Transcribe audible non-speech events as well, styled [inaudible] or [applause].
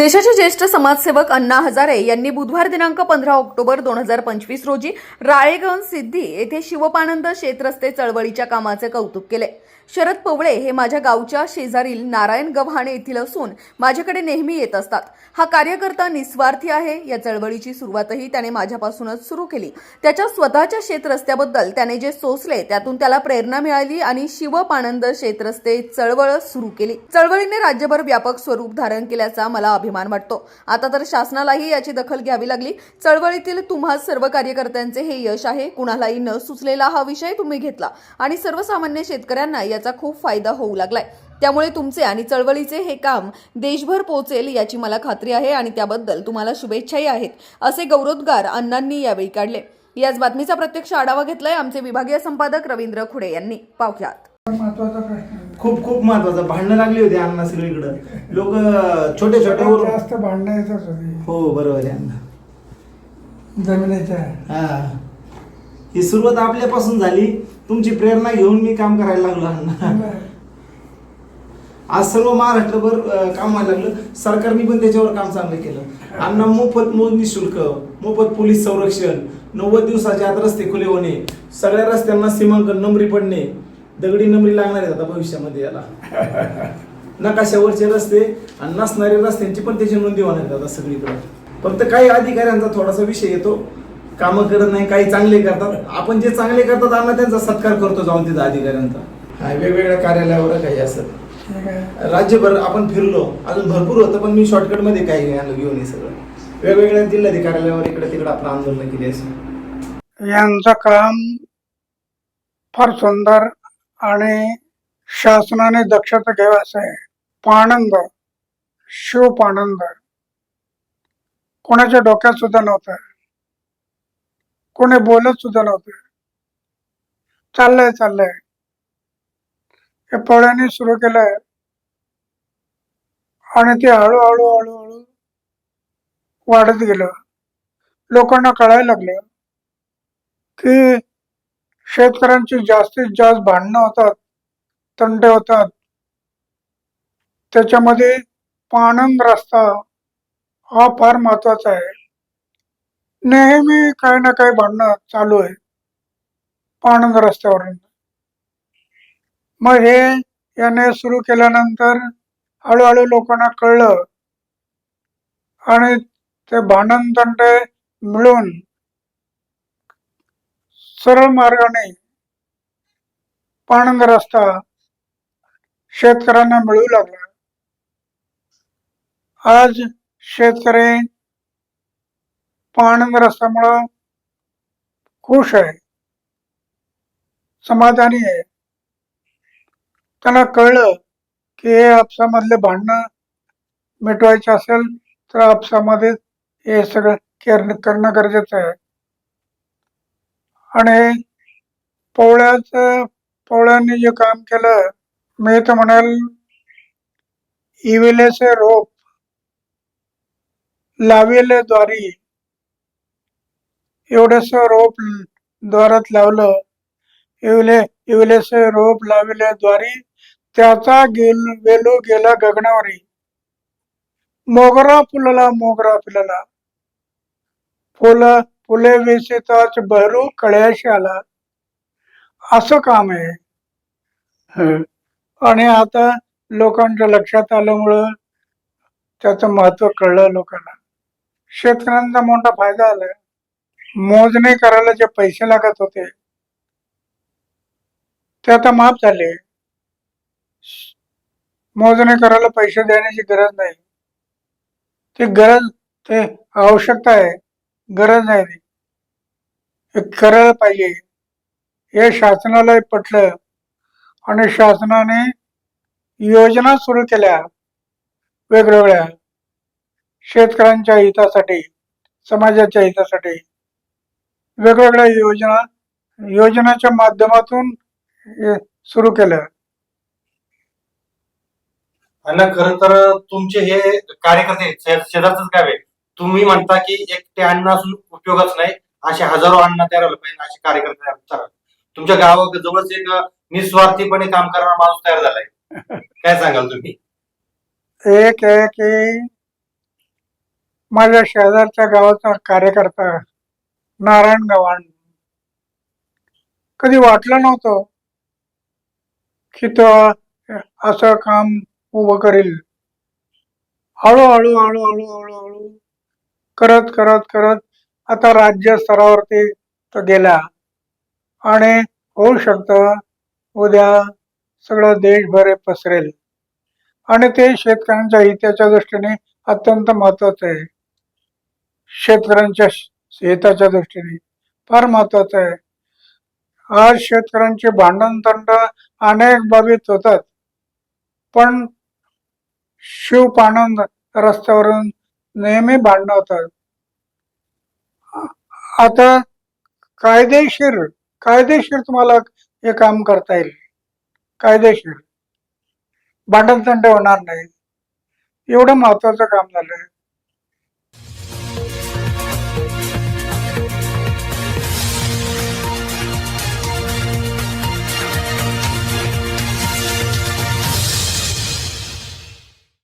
देशाचे ज्येष्ठ समाजसेवक अण्णा हजारे यांनी बुधवार दिनांक पंधरा ऑक्टोबर दोन हजार पंचवीस रोजी राळेगण सिद्धी येथे शिवपानंद शेतरस्ते चळवळीच्या कामाचे कौतुक केले. शरद पवळे हे माझ्या गावच्या शेजारील नारायण गव्हाणे येथील असून माझ्याकडे नेहमी येत असतात. हा कार्यकर्ता निस्वार्थी आहे. या चळवळीची सुरुवातही त्याने माझ्यापासूनच सुरू केली. त्याच्या स्वतःच्या शेतरस्त्याबद्दल त्याने जे सोसले त्यातून त्याला प्रेरणा मिळाली आणि शिवपानंद शेतरस्ते चळवळ सुरू केली. चळवळीने राज्यभर व्यापक स्वरूप धारण केल्याचा मला अभिमान वाटतो. आता तर शासनालाही याची दखल घ्यावी लागली. चळवळीतील तुम्हा सर्व कार्यकर्त्यांचे हे यश आहे. कुणालाही न सुचलेला हा विषय तुम्ही घेतला. आणि सर्वसामान्य शेतकऱ्यांना याचा खूप फायदा होऊ लागलाय. त्यामुळे तुमचे आणि चळवळीचे हे काम देशभर पोहोचेल याची मला खात्री आहे आणि त्याबद्दल तुम्हाला शुभेच्छाही आहेत असे गौरवोद्गार अण्णांनी यावेळी काढले. याच बातमीचा प्रत्यक्ष आढावा घेतलाय आमचे विभागीय संपादक रवींद्र खुडे यांनी. पाहुयात. खूप खूप महत्वाचं. भांडणं लागली होती अण्णा सगळीकडं. लोक छोटे छोटे जास्त भांडणं येतच होती हो बरोबर आहे अण्णा. जमिनीच्या. हा सुरुवात आपल्यापासून झाली. तुमची प्रेरणा घेऊन मी काम करायला लागलो आज सर्व महाराष्ट्रभर काम व्हायला लागलं. सरकारने पण त्याच्यावर काम चांगलं केलं. अण्णा मोफत मोजणी शुल्क मोफत पोलीस संरक्षण नव्वद दिवसाच्या आत रस्ते खुले होणे सगळ्या रस्त्यांना सीमांकन नंबरी पडणे दगडी नंबरी लागणार आहेत आता भविष्यामध्ये याला. [laughs] नकाशावरचे रस्ते आणि नसणारे रस्त्यांची पण त्याची नोंदी होणार आता सगळीकडे. फक्त काही अधिकाऱ्यांचा थोडासा विषय येतो. कामं करत नाही काही चांगले करतात. आपण जे चांगले करतात अण्णा त्यांचा सत्कार करतो जाऊन तिथं अधिकाऱ्यांचा. हा, वेगवेगळ्या कार्यालयावर काही असत राज्यभर आपण फिरलो अजून भरपूर होतं पण मी शॉर्टकटमध्ये काही आणलं घेऊन हे सगळं. वेगवेगळ्या जिल्हाधिकारी कार्यालयावर इकडे तिकडे आपण आंदोलन केली असं. यांचं काम फार सुंदर आणि शासनाने दक्षता घ्यावी असं आहे. पाणंद शिवपानंद. कोणाच्या डोक्यात सुद्धा नव्हतं. कोणी बोलत सुद्धा नव्हते. चाललंय चाललंय. हे पवळ्यांनी सुरू केलंय. आणि ते हळूहळू हळूहळू वाढत गेलं. लोकांना कळायला लागलं की शेतकऱ्यांची जास्तीत जास्त भांडणं होतात तंटे होतात. त्याच्यामध्ये पाणंद रस्ता हा फार महत्त्वाचा आहे. नेहमी काही ना काही भांडणं चालू आहे. पाणंद रस्त्यावरून. मग हे याने सुरू केल्यानंतर हळूहळू लोकांना कळलं. आणि ते भांडण तंटे मिळून सरळ मार्गाने पाणंद रस्ता शेतकऱ्यांना मिळू लागला. आज शेतकरी आनंद रस्त्यामुळं खुश आहे. समाधानी आहे. त्यांना कळलं की हे आपसामधले भांडणं मिटवायचे असेल तर आपसामध्ये हे सगळं केअर करणं गरजेचं आहे. आणि पवळ्याच पोवळ्यांनी जे काम केलं मी तर म्हणाल इविलेचे रोप लाविले द्वारी एवढस रोप द्वारात लावलं. इवले इवलेसे रोप लाविले द्वारी त्याचा गेल वेलो गेला गगनावरी. मोगरा फुलला मोगरा फुलला. फुल फुले वेचिताच बहरू कळ्याशी आला. असं काम आहे. आणि आता लोकांच्या लक्षात आल्यामुळं त्याचं महत्त्व कळलं लोकांना. शेतकऱ्यांचा मोठा फायदा आलाय मोजणी करायला जे पैसे लागत होते ते आता माफ झाले. मोजणी करायला पैसे देण्याची गरज नाही. ते गरज ते आवश्यकता आहे. गरज नाही ती. करायला पाहिजे. हे शासनाला पटलं. आणि शासनाने योजना सुरू केल्या. वेगवेगळ्या. शेतकऱ्यांच्या हितासाठी समाजाच्या हितासाठी. वेगवेगळ्या योजना योजनाच्या माध्यमातून सुरू केलं अण्णा खरं तर तुमचे हे कार्यकर्ते आहेत, शे- शेजारचंच गाव आहे. तुम्ही म्हणता की एकटे अण्णा असून उपयोगच नाही असे हजारो अण्णा तयार व्हायला पाहिजे असे कार्यकर्ते तयार. तुमच्या गावाजवळच एक निस्वार्थीपणे काम करणारा माणूस तयार झालाय. काय सांगाल तुम्ही? एक आहे की माझ्या शेजारच्या गावाचा कार्यकर्ता नारायण गव्हाण. कधी वाटलं नव्हतं की तो असं काम उभं करील. हळूहळू हळूहळू हळूहळू करत करत करत आता राज्य स्तरावरती तो गेला आणि होऊ शकतं उद्या सगळं देशभर पसरेल. आणि ते शेतकऱ्यांच्या हिताच्या दृष्टीने अत्यंत महत्वाचं आहे. शेतकऱ्यांच्या शेताच्या दृष्टीने फार महत्वाचं आहे. आज शेतकऱ्यांचे भांडणतंड अनेक बाबीत होतात. पण शिव पाणंद रस्त्यावरून नेहमी भांडण होतात. आता कायदेशीर कायदेशीर तुम्हाला हे काम करता येईल. कायदेशीर. भांडणतंड होणार नाही. एवढं महत्वाचं काम झालंय.